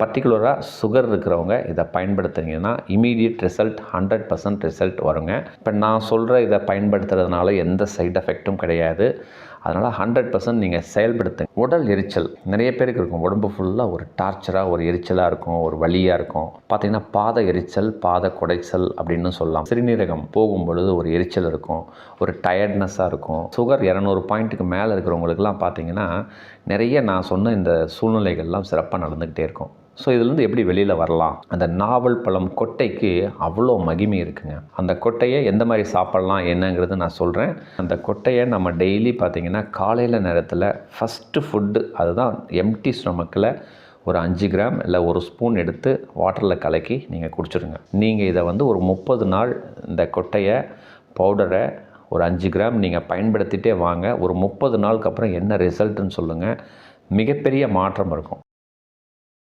பர்டிகுலராக சுகர் இருக்கிறவங்க இதை பயன்படுத்துனீங்கன்னா immediate result hundred percent result வருங்க. இப்போ நான் சொல்கிற இதை பயன்படுத்துறதுனால எந்த சைட் எஃபெக்ட்டும் கிடையாது. அதனால் ஹண்ட்ரட் பர்சன்ட் நீங்கள் செயல்படுத்துங்க. உடல் எரிச்சல். நிறைய பேருக்கு இருக்கும். உடம்பு ஃபுல்லாக ஒரு டார்ச்சராக ஒரு எரிச்சலாக இருக்கும். ஒரு வலியாக இருக்கும். பார்த்தீங்கன்னா பாத எரிச்சல் பாத குடைச்சல் அப்படின்னு சொல்லலாம். சிறுநீரகம் போகும் பொழுது ஒரு எரிச்சல் இருக்கும். ஒரு டயர்ட்னஸாக இருக்கும். சுகர் இரநூறு பாயிண்ட்டுக்கு மேலே இருக்கிறவங்களுக்குலாம் பார்த்தீங்கன்னா நிறைய நான் சொன்ன இந்த சூழ்நிலைகள்லாம் சிறப்பாக நடந்துக்கிட்டே இருக்கும். ஸோ இதுலேருந்து எப்படி வெளியில் வரலாம்? அந்த நாவல் பழம் கொட்டைக்கு அவ்வளோ மகிமை இருக்குங்க. அந்த கொட்டையை எந்த மாதிரி சாப்பிட்லாம் என்னங்கிறது நான் சொல்கிறேன் அந்த கொட்டையை நம்ம டெய்லி பார்த்திங்கன்னா காலையில் நேரத்தில் ஃபஸ்ட்டு ஃபுட்டு அதுதான் எம்டி ஸ்டொமக்கில் ஒரு அஞ்சு கிராம் இல்லை ஒரு ஸ்பூன் எடுத்து வாட்டரில் கலக்கி நீங்கள் குடிச்சிடுங்க நீங்கள் இதை வந்து ஒரு முப்பது நாள் இந்த கொட்டையை பவுடரை ஒரு அஞ்சு கிராம் நீங்கள் பயன்படுத்திகிட்டே வாங்க. ஒரு முப்பது நாளுக்கு அப்புறம் என்ன ரிசல்ட்டுன்னு சொல்லுங்கள் மிகப்பெரிய மாற்றம் இருக்கும்.